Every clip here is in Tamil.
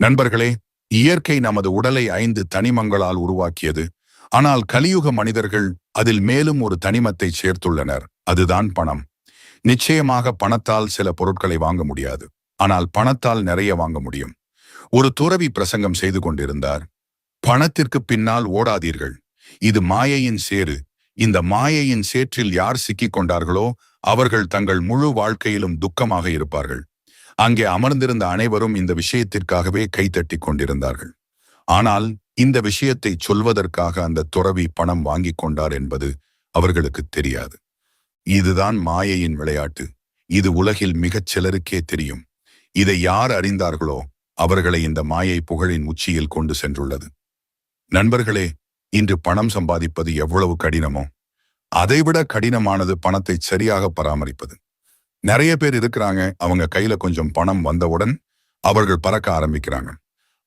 நண்பர்களே இயற்கை நமது உடலை ஐந்து தனிமங்களால் உருவாக்கியது. ஆனால் கலியுக மனிதர்கள் அதில் மேலும் ஒரு தனிமத்தை சேர்த்துள்ளனர். அதுதான் பணம். நிச்சயமாக பணத்தால் சில பொருட்களை வாங்க முடியாது. ஆனால் பணத்தால் நிறைய வாங்க முடியும். ஒரு துறவி பிரசங்கம் செய்து கொண்டிருந்தார். பணத்திற்கு பின்னால் ஓடாதீர்கள். இது மாயையின் சேறு. இந்த மாயையின் சேற்றில் யார் சிக்கிக் கொண்டார்களோ அவர்கள் தங்கள் முழு வாழ்க்கையிலும் துக்கமாக இருப்பார்கள். அங்கே அமர்ந்திருந்த அனைவரும் இந்த விஷயத்திற்காகவே கைத்தட்டி கொண்டிருந்தார்கள். ஆனால் இந்த விஷயத்தை சொல்வதற்காக அந்த துறவி பணம் வாங்கிக் கொண்டார் என்பது அவர்களுக்கு தெரியாது. இதுதான் மாயையின் விளையாட்டு. இது உலகில் மிகச் சிலருக்கே தெரியும். இதை யார் அறிந்தார்களோ அவர்களை இந்த மாயை புகழின் உச்சியில் கொண்டு சென்றுள்ளது. நண்பர்களே இன்று பணம் சம்பாதிப்பது எவ்வளவு கடினமோ அதைவிட கடினமானது பணத்தை சரியாக பராமரிப்பது. நிறைய பேர் இருக்கிறாங்க. அவங்க கையில கொஞ்சம் பணம் வந்தவுடன் அவர்கள் பறக்க ஆரம்பிக்கிறாங்க.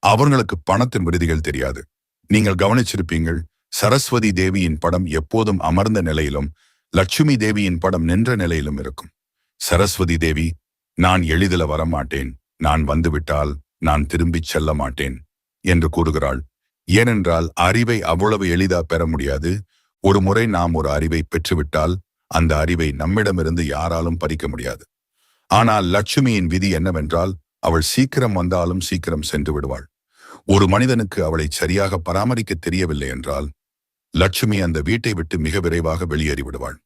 அவங்களுக்கு பணத்தின் விருதிகள் தெரியாது. நீங்கள் கவனிச்சிருப்பீங்கள் சரஸ்வதி தேவியின் படம் எப்போதும் அமர்ந்த நிலையிலும் லட்சுமி தேவியின் படம் நின்ற நிலையிலும் இருக்கும். சரஸ்வதி தேவி நான் எளிதில வரமாட்டேன். நான் வந்துவிட்டால் நான் திரும்பிச் செல்ல மாட்டேன் என்று கூறுகிறாள். ஏனென்றால் அறிவை அவ்வளவு எளிதா பெற முடியாது. ஒரு முறை நாம் ஒரு அறிவை பெற்றுவிட்டால் அந்த அறிவை நம்மிடமிருந்து யாராலும் பறிக்க முடியாது. ஆனால் லட்சுமியின் விதி என்னவென்றால் அவள் சீக்கிரம் வந்தாலும் சீக்கிரம் சென்று விடுவாள். ஒரு மனிதனுக்கு அவளை சரியாக பராமரிக்க தெரியவில்லை என்றால் லட்சுமி அந்த வீட்டை விட்டு மிக விரைவாக வெளியேறி விடுவாள்.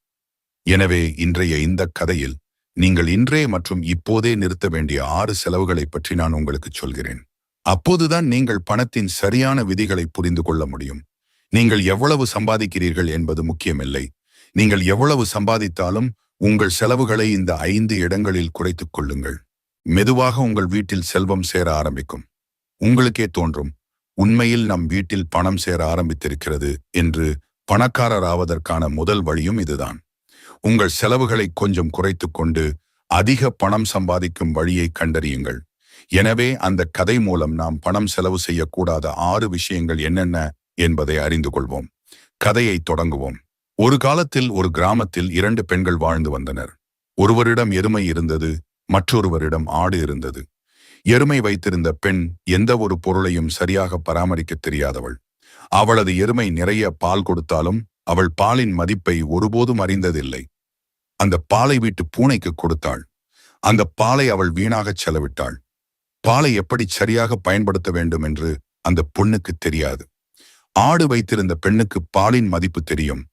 எனவே இன்றைய இந்த கதையில் நீங்கள் இன்றே மற்றும் இப்போதே நிறுத்த வேண்டிய ஆறு செலவுகளை பற்றி நான் உங்களுக்கு சொல்கிறேன். அப்போதுதான் நீங்கள் பணத்தின் சரியான விதிகளை புரிந்து கொள்ள முடியும். நீங்கள் எவ்வளவு சம்பாதிக்கிறீர்கள் என்பது முக்கியமில்லை. நீங்கள் எவ்வளவு சம்பாதித்தாலும் உங்கள் செலவுகளை இந்த ஐந்து இடங்களில் குறைத்துக் கொள்ளுங்கள். மெதுவாக உங்கள் வீட்டில் செல்வம் சேர ஆரம்பிக்கும். உங்களுக்கே தோன்றும் உண்மையில் நம் வீட்டில் பணம் சேர ஆரம்பித்திருக்கிறது என்று பணக்காரர் ஆவதற்கான முதல் வழியும் இதுதான். உங்கள் செலவுகளை கொஞ்சம் குறைத்து கொண்டு அதிக பணம் சம்பாதிக்கும் வழியை கண்டறியுங்கள். எனவே அந்த கதை மூலம் நாம் பணம் செலவு செய்யக்கூடாத ஆறு விஷயங்கள் என்னென்ன என்பதை அறிந்து கொள்வோம். கதையை தொடங்குவோம். ஒரு காலத்தில் ஒரு கிராமத்தில் இரண்டு பெண்கள் வாழ்ந்து வந்தனர். ஒருவரிடம் எருமை இருந்தது மற்றொருவரிடம் ஆடு இருந்தது. எருமை வைத்திருந்த பெண் எந்த ஒரு பொருளையும் சரியாக பராமரிக்க தெரியாதவள். அவளது எருமை நிறைய பால் கொடுத்தாலும் அவள் பாலின் மதிப்பை ஒருபோதும் அறிந்ததில்லை. அந்த பாலை வீட்டு பூனைக்கு கொடுத்தாள். அந்த பாலை அவள் வீணாகச் செலவிட்டாள். பாலை எப்படி சரியாக பயன்படுத்த வேண்டும் என்று அந்த பொண்ணுக்கு தெரியாது. ஆடு வைத்திருந்த பெண்ணுக்கு பாலின் மதிப்பு தெரியும்.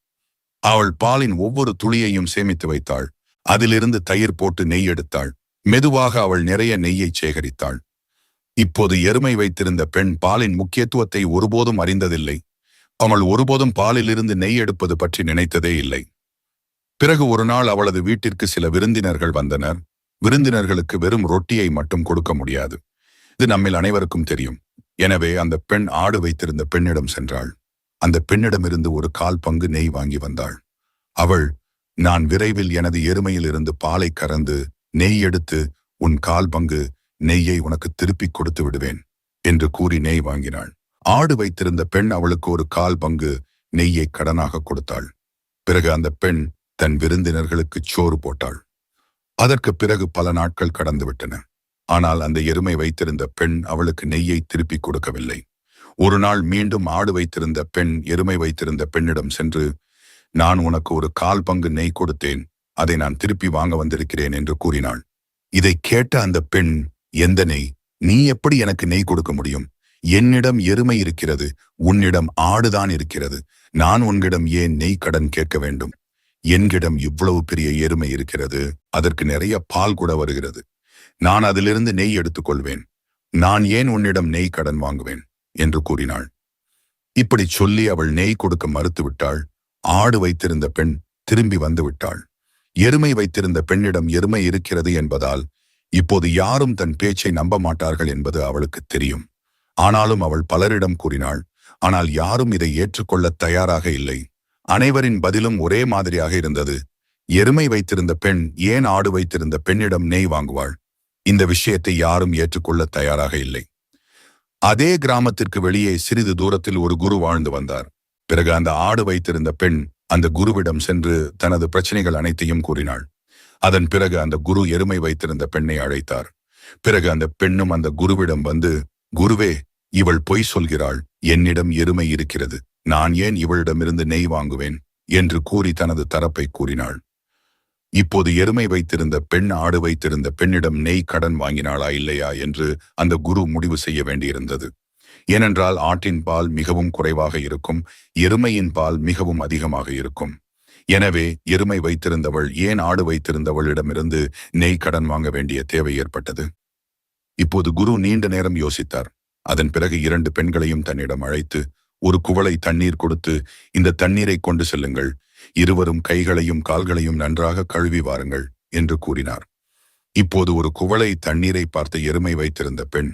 அவள் பாலின் ஒவ்வொரு துளியையும் சேமித்து வைத்தாள். அதிலிருந்து தயிர் போட்டு நெய் எடுத்தாள். மெதுவாக அவள் நிறைய நெய்யை சேகரித்தாள். இப்போது எருமை வைத்திருந்த பெண் பாலின் முக்கியத்துவத்தை ஒருபோதும் அறிந்ததில்லை. அவள் ஒருபோதும் பாலிலிருந்து நெய் எடுப்பது பற்றி நினைத்ததே இல்லை. பிறகு ஒரு நாள் அவளது வீட்டிற்கு சில விருந்தினர்கள் வந்தனர். விருந்தினர்களுக்கு வெறும் ரொட்டியை மட்டும் கொடுக்க முடியாது. இது நம்மில் அனைவருக்கும் தெரியும். எனவே அந்த பெண் ஆடு வைத்திருந்த பெண்ணிடம் சென்றாள். அந்த பெண்ணிடமிருந்து ஒரு கால் பங்கு நெய் வாங்கி வந்தாள். அவள் நான் விரைவில் எனது எருமையில் இருந்து பாலை கறந்து நெய் எடுத்து உன் கால் பங்கு நெய்யை உனக்கு திருப்பிக் கொடுத்து விடுவேன் என்று கூறி நெய் வாங்கினாள். ஆடு வைத்திருந்த பெண் அவளுக்கு ஒரு கால் பங்கு நெய்யை கடனாக கொடுத்தாள். பிறகு அந்த பெண் தன் விருந்தினர்களுக்கு சோறு போட்டாள். அதற்கு பிறகு பல நாட்கள் கடந்துவிட்டன. ஆனால் அந்த எருமை வைத்திருந்த பெண் அவளுக்கு நெய்யை திருப்பிக் கொடுக்கவில்லை. ஒரு நாள் மீண்டும் ஆடு வைத்திருந்த பெண் எருமை வைத்திருந்த பெண்ணிடம் சென்று நான் உனக்கு ஒரு கால் பங்கு நெய் கொடுத்தேன் அதை நான் திருப்பி வாங்க வந்திருக்கிறேன் என்று கூறினாள். இதை கேட்ட அந்த பெண் எந்த நெய்? நீ எப்படி எனக்கு நெய் கொடுக்க முடியும்? என்னிடம் எருமை இருக்கிறது உன்னிடம் ஆடுதான் இருக்கிறது. நான் உன்னிடம் ஏன் நெய் கடன் கேட்க வேண்டும்? என்கிடம் இவ்வளவு பெரிய எருமை இருக்கிறது அதற்கு நிறைய பால் கூட வருகிறது. நான் அதிலிருந்து நெய் எடுத்துக்கொள்வேன். நான் ஏன் உன்னிடம் நெய் கடன் வாங்குவேன்? என்று கூறினாள். இப்படி சொல்லி அவள் நெய் கொடுக்க மறுத்துவிட்டாள். ஆடு வைத்திருந்த பெண் திரும்பி வந்துவிட்டாள். எருமை வைத்திருந்த பெண்ணிடம் எருமை இருக்கிறது என்பதால் இப்போது யாரும் தன் பேச்சை நம்ப மாட்டார்கள் என்பது அவளுக்கு தெரியும். ஆனாலும் அவள் பலரிடம் கூறினாள் ஆனால் யாரும் இதை ஏற்றுக்கொள்ள தயாராக இல்லை. அனைவரின் பதிலும் ஒரே மாதிரியாக இருந்தது. எருமை வைத்திருந்த பெண் ஏன் ஆடு வைத்திருந்த பெண்ணிடம் நெய் வாங்குவாள்? இந்த விஷயத்தை யாரும் ஏற்றுக்கொள்ள தயாராக இல்லை. அதே கிராமத்திற்கு வெளியே சிறிது தூரத்தில் ஒரு குரு வாழ்ந்து வந்தார். பிறகு அந்த ஆடு வைத்திருந்த பெண் அந்த குருவிடம் சென்று தனது பிரச்சனைகள் அனைத்தையும் கூறினாள். அதன் பிறகு அந்த குரு எருமை வைத்திருந்த பெண்ணை அழைத்தார். பிறகு அந்த பெண்ணும் அந்த குருவிடம் வந்து குருவே இவள் பொய் சொல்கிறாள். என்னிடம் எருமை இருக்கிறது. நான் ஏன் இவளிடமிருந்து நெய் வாங்குவேன்? என்று கூறி தனது தரப்பை கூறினாள். இப்போது எருமை வைத்திருந்த பெண் ஆடு வைத்திருந்த பெண்ணிடம் நெய் கடன் வாங்கினாளா இல்லையா என்று அந்த குரு முடிவு செய்ய வேண்டியிருந்தது. ஏனென்றால் ஆட்டின் பால் மிகவும் குறைவாக இருக்கும் எருமையின் பால் மிகவும் அதிகமாக இருக்கும். எனவே எருமை வைத்திருந்தவள் ஏன் ஆடு வைத்திருந்தவளிடமிருந்து நெய் கடன் வாங்க வேண்டிய தேவை ஏற்பட்டது? இப்போது குரு நீண்ட நேரம் யோசித்தார். அதன் பிறகு இரண்டு பெண்களையும் தன்னிடம் அழைத்து ஒரு குவளை தண்ணீர் கொடுத்து இந்த தண்ணீரை கொண்டு செல்லுங்கள். இருவரும் கைகளையும் கால்களையும் நன்றாக கழுவி வாருங்கள் என்று கூறினார். இப்போது ஒரு குவளை தண்ணீரை பார்த்த எருமை வைத்திருந்த பெண்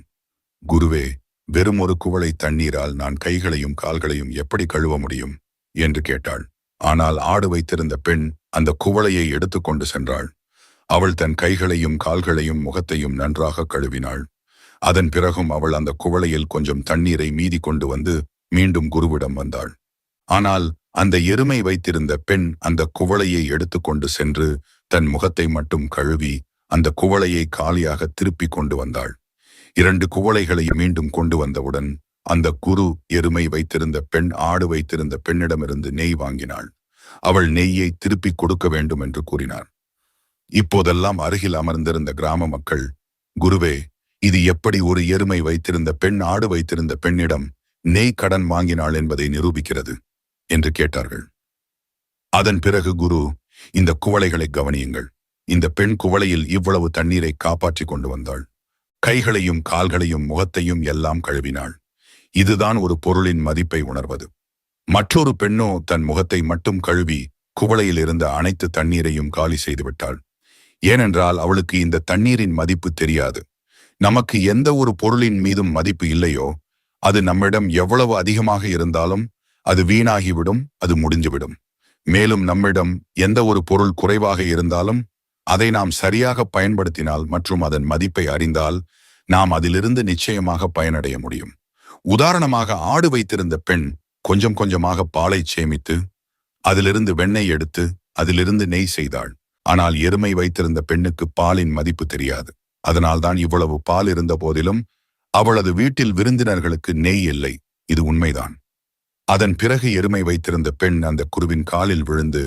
குருவே வெறும் ஒரு குவளை தண்ணீரால் நான் கைகளையும் கால்களையும் எப்படி கழுவ முடியும்? என்று கேட்டாள். ஆனால் ஆடு வைத்திருந்த பெண் அந்த குவளையை எடுத்துக்கொண்டு சென்றாள். அவள் தன் கைகளையும் கால்களையும் முகத்தையும் நன்றாக கழுவினாள். அதன் பிறகும் அவள் அந்த குவளையில் கொஞ்சம் தண்ணீரை மீதி கொண்டு வந்து மீண்டும் குருவிடம் வந்தாள். ஆனால் அந்த எருமை வைத்திருந்த பெண் அந்த குவளையை எடுத்துக்கொண்டு சென்று தன் முகத்தை மட்டும் கழுவி அந்த குவளையை காலியாக திருப்பிக் கொண்டு வந்தாள். இரண்டு குவளைகளை மீண்டும் கொண்டு வந்தவுடன் அந்த குரு எருமை வைத்திருந்த பெண் ஆடு வைத்திருந்த பெண்ணிடமிருந்து நெய் வாங்கினாள். அவள் நெய்யை திருப்பிக் கொடுக்க வேண்டும் என்று கூறினார் இப்போதெல்லாம் அருகில் அமர்ந்திருந்த கிராம மக்கள் குருவே இது எப்படி ஒரு எருமை வைத்திருந்த பெண் ஆடு வைத்திருந்த பெண்ணிடம் நெய் கடன் வாங்கினாள் என்பதை நிரூபிக்கிறது. என்று கேட்டார்கள். அதன் பிறகு குரு இந்த குவளைகளை கவனியுங்கள். இந்த பெண் குவளையில் இவ்வளவு தண்ணீரை காப்பாற்றிக் கொண்டு வந்தாள். கைகளையும் கால்களையும் முகத்தையும் எல்லாம் கழுவினாள். இதுதான் ஒரு பொருளின் மதிப்பை உணர்வது. மற்றொரு பெண்ணோ தன் முகத்தை மட்டும் கழுவி குவளையில் இருந்த அனைத்து தண்ணீரையும் காலி செய்துவிட்டாள் ஏனென்றால் அவளுக்கு இந்த தண்ணீரின் மதிப்பு தெரியாது. நமக்கு எந்த ஒரு பொருளின் மீதும் மதிப்பு இல்லையோ அது நம்மிடம் எவ்வளவு அதிகமாக இருந்தாலும் அது வீணாகிவிடும் அது முடிஞ்சுவிடும் மேலும் நம்மிடம் எந்த ஒரு பொருள் குறைவாக இருந்தாலும் அதை நாம் சரியாக பயன்படுத்தினால் மற்றும் அதன் மதிப்பை அறிந்தால் நாம் அதிலிருந்து நிச்சயமாக பயனடைய முடியும். உதாரணமாக ஆடு வைத்திருந்த பெண் கொஞ்சம் கொஞ்சமாக பாலை சேமித்து அதிலிருந்து வெண்ணெய் எடுத்து அதிலிருந்து நெய் செய்தாள். ஆனால் எருமை வைத்திருந்த பெண்ணுக்கு பாலின் மதிப்பு தெரியாது. அதனால்தான் இவ்வளவு பால் இருந்த போதிலும் அவளது வீட்டில் விருந்தினர்களுக்கு நெய் இல்லை. இது உண்மைதான். அதன் பிறகு எருமை வைத்திருந்த பெண் அந்த குருவின் காலில் விழுந்து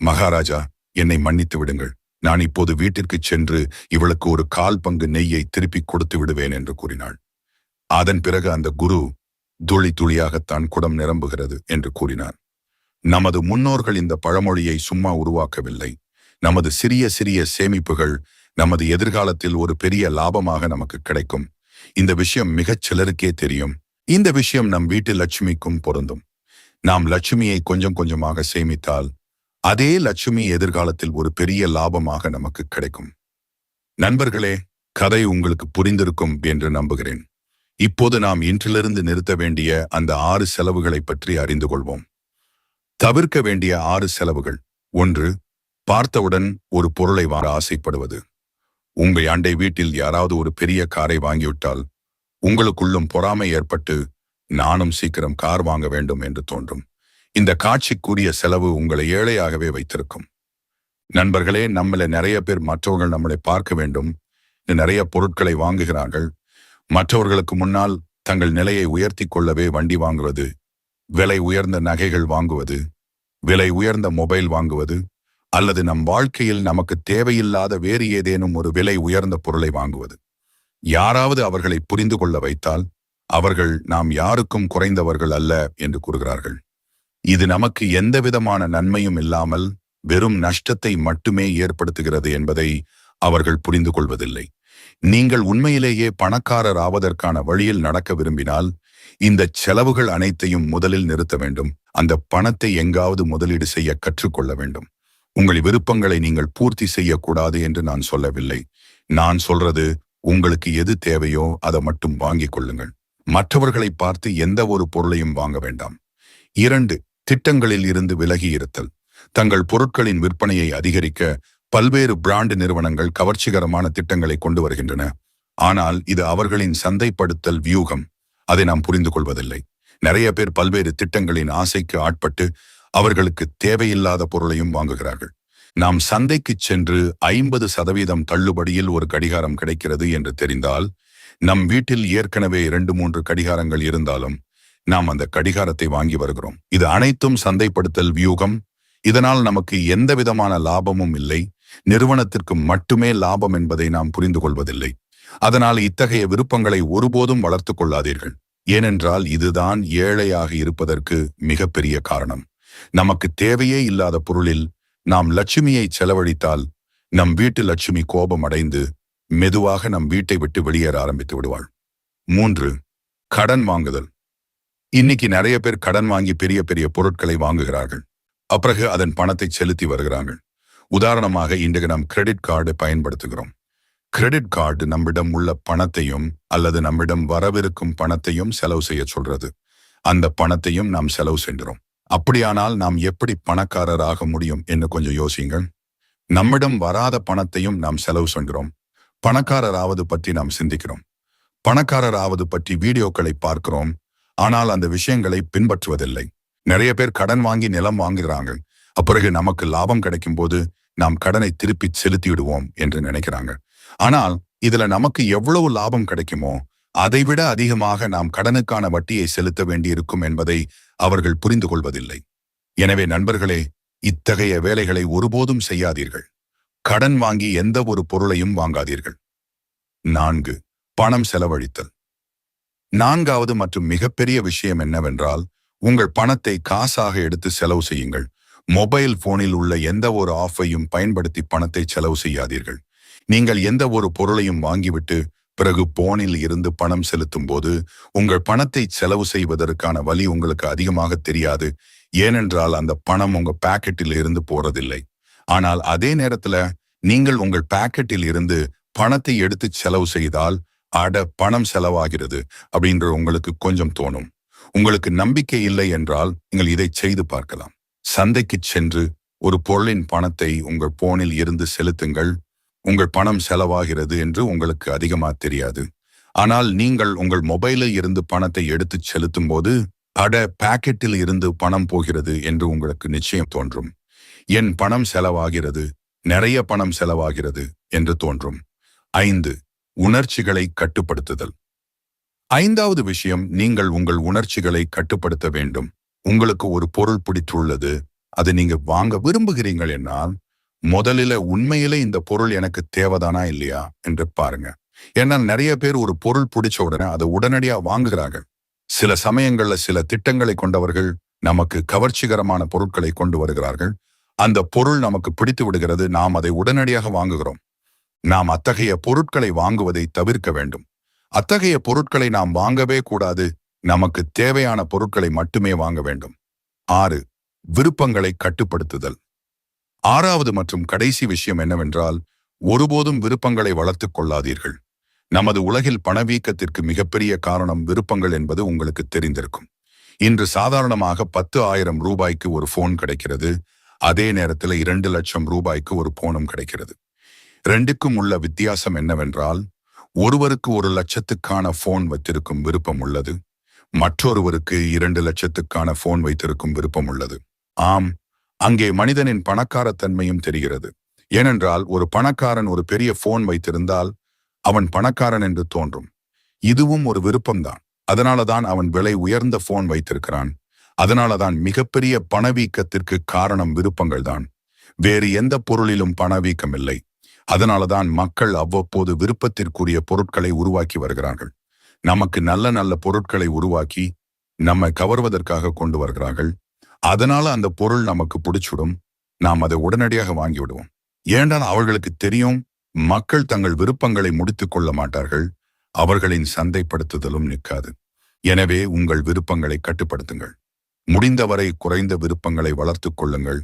மகாராஜா என்னை மன்னித்து விடுங்கள். நான் இப்போது வீட்டிற்குச் சென்று இவளுக்கு ஒரு கால் பங்கு நெய்யை திருப்பிக் கொடுத்து விடுவேன் என்று கூறினாள். அதன் பிறகு அந்த குரு துளி துளியாகத்தான் குடம் நிரம்புகிறது என்று கூறினார். நமது முன்னோர்கள் இந்த பழமொழியை சும்மா உருவாக்கவில்லை. நமது சிறிய சிறிய சேமிப்புகள் நமது எதிர்காலத்தில் ஒரு பெரிய லாபமாக நமக்கு கிடைக்கும். இந்த விஷயம் மிகச் சிலருக்கே தெரியும். இந்த விஷயம் நம் வீட்டு லட்சுமிக்கும் பொருந்தும். நாம் லட்சுமியை கொஞ்சம் கொஞ்சமாக சேமித்தால் அதே லட்சுமி எதிர்காலத்தில் ஒரு பெரிய லாபமாக நமக்கு கிடைக்கும். நண்பர்களே கதை உங்களுக்கு புரிந்திருக்கும் என்று நம்புகிறேன். இப்போது நாம் இன்றிலிருந்து நிறுத்த வேண்டிய அந்த ஆறு செலவுகளை பற்றி அறிந்து கொள்வோம். தவிர்க்க வேண்டிய ஆறு செலவுகள். ஒன்று பார்த்தவுடன் ஒரு பொருளை வாங்க ஆசைப்படுவது. உங்கள் அண்டை வீட்டில் யாராவது ஒரு பெரிய காரை வாங்கிவிட்டால் உங்களுக்குள்ளும் பொறாமை ஏற்பட்டு நானும் சீக்கிரம் கார் வாங்க வேண்டும் என்று தோன்றும். இந்த காட்சிக்குரிய செலவு உங்களை ஏழையாகவே வைத்திருக்கும். நண்பர்களே நம்மள நிறைய பேர் மற்றவர்கள் நம்மளை பார்க்க வேண்டும். நிறைய பொருட்களை வாங்குகிறார்கள். மற்றவர்களுக்கு முன்னால் தங்கள் நிலையை உயர்த்தி கொள்ளவே வண்டி வாங்குவது விலை உயர்ந்த நகைகள் வாங்குவது விலை உயர்ந்த மொபைல் வாங்குவது அல்லது நம் வாழ்க்கையில் நமக்கு தேவையில்லாத வேறு ஏதேனும் ஒரு விலை உயர்ந்த பொருளை வாங்குவது. யாராவது அவர்களை புரிந்து கொள்ள வைத்தால் அவர்கள் நாம் யாருக்கும் குறைந்தவர்கள் அல்ல என்று கூறுகிறார்கள். இது நமக்கு எந்த விதமான நன்மையும் இல்லாமல் வெறும் நஷ்டத்தை மட்டுமே ஏற்படுத்துகிறது என்பதை அவர்கள் புரிந்து கொள்வதில்லை. நீங்கள் உண்மையிலேயே பணக்காரர் ஆவதற்கான வழியில் நடக்க விரும்பினால் இந்த செலவுகள் அனைத்தையும் முதலில் நிறுத்த வேண்டும். அந்த பணத்தை எங்காவது முதலீடு செய்ய கற்றுக்கொள்ள வேண்டும். உங்கள் விருப்பங்களை நீங்கள் பூர்த்தி செய்யக்கூடாது என்று நான் சொல்லவில்லை. நான் சொல்றது உங்களுக்கு எது தேவையோ அதை மட்டும் வாங்கிக் கொள்ளுங்கள். மற்றவர்களை பார்த்து எந்த ஒரு பொருளையும் வாங்க வேண்டாம். இரண்டு திட்டங்களில் இருந்து விலகி இருத்தல். தங்கள் பொருட்களின் விற்பனையை அதிகரிக்க பல்வேறு பிராண்ட் நிறுவனங்கள் கவர்ச்சிகரமான திட்டங்களை கொண்டு வருகின்றன. ஆனால் இது அவர்களின் சந்தைப்படுத்தல் வியூகம். அதை நாம் புரிந்து கொள்வதில்லை. நிறைய பேர் பல்வேறு திட்டங்களின் ஆசைக்கு ஆட்பட்டு அவர்களுக்கு தேவையில்லாத பொருளையும் வாங்குகிறார்கள். நாம் சந்தைக்கு சென்று ஐம்பது சதவீதம் தள்ளுபடியில் ஒரு கடிகாரம் கிடைக்கிறது என்று தெரிந்தால் நம் வீட்டில் ஏற்கனவே இரண்டு மூன்று கடிகாரங்கள் இருந்தாலும் நாம் அந்த கடிகாரத்தை வாங்கி வருகிறோம். இது அனைத்தும் சந்தைப்படுத்தல் வியூகம். இதனால் நமக்கு எந்த விதமான லாபமும் இல்லை. நிறுவனத்திற்கு மட்டுமே லாபம் என்பதை நாம் புரிந்து கொள்வதில்லை. அதனால் இத்தகைய விருப்பங்களை ஒருபோதும் வளர்த்து கொள்ளாதீர்கள். ஏனென்றால் இதுதான் ஏழையாக இருப்பதற்கு மிகப்பெரிய காரணம். நமக்கு தேவையே இல்லாத பொருளில் நாம் லட்சுமியை செலவழித்தால் நம் வீட்டு லட்சுமி கோபம் அடைந்து மெதுவாக நம் வீட்டை விட்டு வெளியேற ஆரம்பித்து விடுவாள். மூன்று கடன் வாங்குதல். இன்னைக்கு நிறைய பேர் கடன் வாங்கி பெரிய பெரிய பொருட்களை வாங்குகிறார்கள். அப்பிறகு அதன் பணத்தை செலுத்தி வருகிறார்கள். உதாரணமாக இன்றைக்கு நாம் கிரெடிட் கார்டு பயன்படுத்துகிறோம். கிரெடிட் கார்டு நம்மிடம் உள்ள பணத்தையும் அல்லது நம்மிடம் வரவிருக்கும் பணத்தையும் செலவு செய்ய சொல்றது. அந்த பணத்தையும் நாம் செலவு செய்கிறோம் அப்படியானால் நாம் எப்படி பணக்காரராக முடியும் என்று கொஞ்சம் யோசியுங்கள். நம்மிடம் வராத பணத்தையும் நாம் செலவு செய்கிறோம். பணக்காரராவது பற்றி நாம் சிந்திக்கிறோம். பணக்காரராவது பற்றி வீடியோக்களை பார்க்கிறோம். ஆனால் அந்த விஷயங்களை பின்பற்றுவதில்லை. நிறைய பேர் கடன் வாங்கி நிலம் வாங்குகிறாங்க. அப்பிறகு நமக்கு லாபம் கிடைக்கும் போது நாம் கடனை திருப்பி செலுத்திவிடுவோம் என்று நினைக்கிறாங்க. ஆனால் இதுல நமக்கு எவ்வளவு லாபம் கிடைக்குமோ அதைவிட அதிகமாக நாம் கடனுக்கான வட்டியை செலுத்த வேண்டியிருக்கும் என்பதை அவர்கள் புரிந்து கொள்வதில்லை எனவே நண்பர்களே இத்தகைய வேலைகளை ஒருபோதும் செய்யாதீர்கள். கடன் வாங்கி எந்த ஒரு பொருளையும் வாங்காதீர்கள். நான்கு பணம் செலவழித்தல். நான்காவது மற்றும் மிகப்பெரிய விஷயம் என்னவென்றால் உங்கள் பணத்தை காசாக எடுத்து செலவு செய்யுங்கள். மொபைல் போனில் உள்ள எந்த ஒரு ஆஃபையும் பயன்படுத்தி பணத்தை செலவு செய்யாதீர்கள். நீங்கள் எந்த ஒரு பொருளையும் வாங்கிவிட்டு பிறகு போனில் இருந்து பணம் செலுத்தும் போது உங்கள் பணத்தை செலவு செய்வதற்கான வழி உங்களுக்கு அதிகமாக தெரியாது. ஏனென்றால் அந்த பணம் உங்க பாக்கெட்டில் இருந்து போறதில்லை. ஆனால் அதே நேரத்துல நீங்கள் உங்கள் பாக்கெட்டில் இருந்து பணத்தை எடுத்து செலவு செய்தால் அட பணம் செலவாகிறது அப்படின்ற உங்களுக்கு கொஞ்சம் தோணும். உங்களுக்கு நம்பிக்கை இல்லை என்றால் நீங்கள் இதை செய்து பார்க்கலாம். சந்தைக்கு சென்று ஒரு பொருளின் பணத்தை உங்கள் போனில் இருந்து செலுத்துங்கள். உங்கள் பணம் செலவாகிறது என்று உங்களுக்கு அதிகமா தெரியாது. ஆனால் நீங்கள் உங்கள் மொபைலில் இருந்து பணத்தை எடுத்து செலுத்தும் போது அட பாக்கெட்டில் இருந்து பணம் போகிறது என்று உங்களுக்கு நிச்சயம் தோன்றும். என் பணம் செலவாகிறது நிறைய பணம் செலவாகிறது என்று தோன்றும். ஐந்து உணர்ச்சிகளை கட்டுப்படுத்துதல். ஐந்தாவது விஷயம் நீங்கள் உங்கள் உணர்ச்சிகளை கட்டுப்படுத்த வேண்டும். உங்களுக்கு ஒரு பொருள் பிடித்துள்ளது அதை நீங்க வாங்க விரும்புகிறீங்கள் என்னால் முதலில உண்மையிலே இந்த பொருள் எனக்கு தேவைதானா இல்லையா என்று பாருங்க. ஏன்னா நிறைய பேர் ஒரு பொருள் பிடிச்ச உடனே அதை உடனடியா வாங்குகிறார்கள். சில சமயங்கள்ல சில திட்டங்களை கொண்டவர்கள் நமக்கு கவர்ச்சிகரமான பொருட்களை கொண்டு வருகிறார்கள். அந்த பொருள் நமக்கு பிடித்து விடுகிறது. நாம் அதை உடனடியாக வாங்குகிறோம். நாம் அத்தகைய பொருட்களை வாங்குவதை தவிர்க்க வேண்டும். அத்தகைய பொருட்களை நாம் வாங்கவே கூடாது. நமக்கு தேவையான பொருட்களை மட்டுமே வாங்க வேண்டும். ஆறு விருப்பங்களை கட்டுப்படுத்துதல். ஆறாவது மற்றும் கடைசி விஷயம் என்னவென்றால் ஒருபோதும் விருப்பங்களை வளர்த்துக் கொள்ளாதீர்கள். நமது உலகில் பணவீக்கத்திற்கு மிகப்பெரிய காரணம் விருப்பங்கள் என்பது உங்களுக்கு தெரிந்திருக்கும். இன்று சாதாரணமாக பத்து ஆயிரம் ரூபாய்க்கு ஒரு போன் கிடைக்கிறது அதே நேரத்தில் இரண்டு லட்சம் ரூபாய்க்கு ஒரு போனும் கிடைக்கிறது. ரெண்டுக்கும் உள்ள வித்தியாசம் என்னவென்றால் ஒருவருக்கு ஒரு லட்சத்துக்கான போன் வைத்திருக்கும் விருப்பம் உள்ளது மற்றொருவருக்கு இரண்டு லட்சத்துக்கான போன் வைத்திருக்கும் விருப்பம் உள்ளது. ஆம் அங்கே மனிதனின் பணக்காரத்தன்மையும் தெரிகிறது. ஏனென்றால் ஒரு பணக்காரன் ஒரு பெரிய போன் வைத்திருந்தால் அவன் பணக்காரன் என்று தோன்றும். இதுவும் ஒரு விருப்பம்தான். அதனாலதான் அவன் விலை உயர்ந்த போன் வைத்திருக்கிறான். அதனாலதான் மிகப்பெரிய பணவீக்கத்திற்கு காரணம் விருப்பங்கள் தான் வேறு எந்த பொருளிலும் பணவீக்கம் இல்லை. அதனாலதான் மக்கள் அவ்வப்போது விருப்பத்திற்குரிய பொருட்களை உருவாக்கி வருகிறார்கள். நமக்கு நல்ல நல்ல பொருட்களை உருவாக்கி நம்மை கவர்வதற்காக கொண்டு வருகிறார்கள். அதனால அந்த பொருள் நமக்கு பிடிச்சிடும். நாம் அதை உடனடியாக வாங்கி விடுவோம் ஏன்டால் அவர்களுக்கு தெரியும் மக்கள் தங்கள் விருப்பங்களை முடித்துக் கொள்ள மாட்டார்கள். அவர்களின் சந்தைப்படுத்துதலும் நிற்காது. எனவே உங்கள் விருப்பங்களை கட்டுப்படுத்துங்கள். முடிந்தவரை குறைந்த விருப்பங்களை வளர்த்துக் கொள்ளுங்கள்.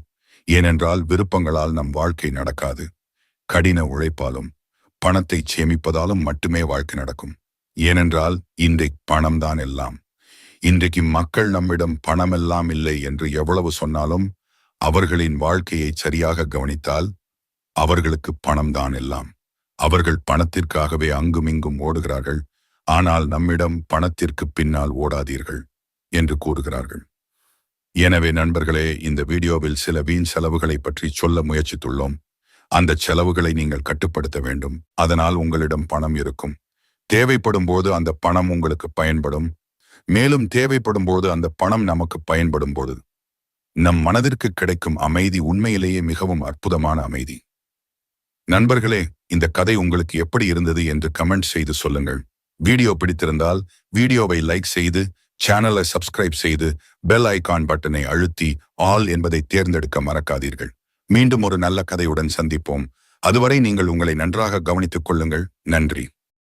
ஏனென்றால் விருப்பங்களால் நம் வாழ்க்கை நடக்காது. கடின உழைப்பாலும் பணத்தை சேமிப்பதாலும் மட்டுமே வாழ்க்கை நடக்கும். ஏனென்றால் இன்றைக்கு பணம்தான் எல்லாம். இன்றைக்கு மக்கள் நம்மிடம் பணமெல்லாம் இல்லை என்று எவ்வளவு சொன்னாலும் அவர்களின் வாழ்க்கையை சரியாக கவனித்தால் அவர்களுக்கு பணம்தான் எல்லாம். அவர்கள் பணத்திற்காகவே அங்குமிங்கும் ஓடுகிறார்கள். ஆனால் நம்மிடம் பணத்திற்கு பின்னால் ஓடாதீர்கள் என்று கூறுகிறார்கள். எனவே நண்பர்களே இந்த வீடியோவில் சில வீண் செலவுகளை பற்றி சொல்ல முயற்சித்துள்ளோம். அந்த செலவுகளை நீங்கள் கட்டுப்படுத்த வேண்டும். அதனால் உங்களிடம் பணம் இருக்கும். தேவைப்படும் போது அந்த பணம் உங்களுக்கு பயன்படும். மேலும் தேவைப்படும் போது அந்த பணம் நமக்கு பயன்படும் போது நம் மனதிற்கு கிடைக்கும் அமைதி உண்மையிலேயே மிகவும் அற்புதமான அமைதி. நண்பர்களே இந்த கதை உங்களுக்கு எப்படி இருந்தது என்று கமெண்ட் செய்து சொல்லுங்கள். வீடியோ பிடித்திருந்தால் வீடியோவை லைக் செய்து சேனலை சப்ஸ்கிரைப் செய்து பெல் ஐகான் பட்டனை அழுத்தி ஆல் என்பதை தேர்ந்தெடுக்க மறக்காதீர்கள். மீண்டும் ஒரு நல்ல கதையுடன் சந்திப்போம். அதுவரை நீங்கள் உங்களை நன்றாக கவனித்துக் கொள்ளுங்கள். நன்றி.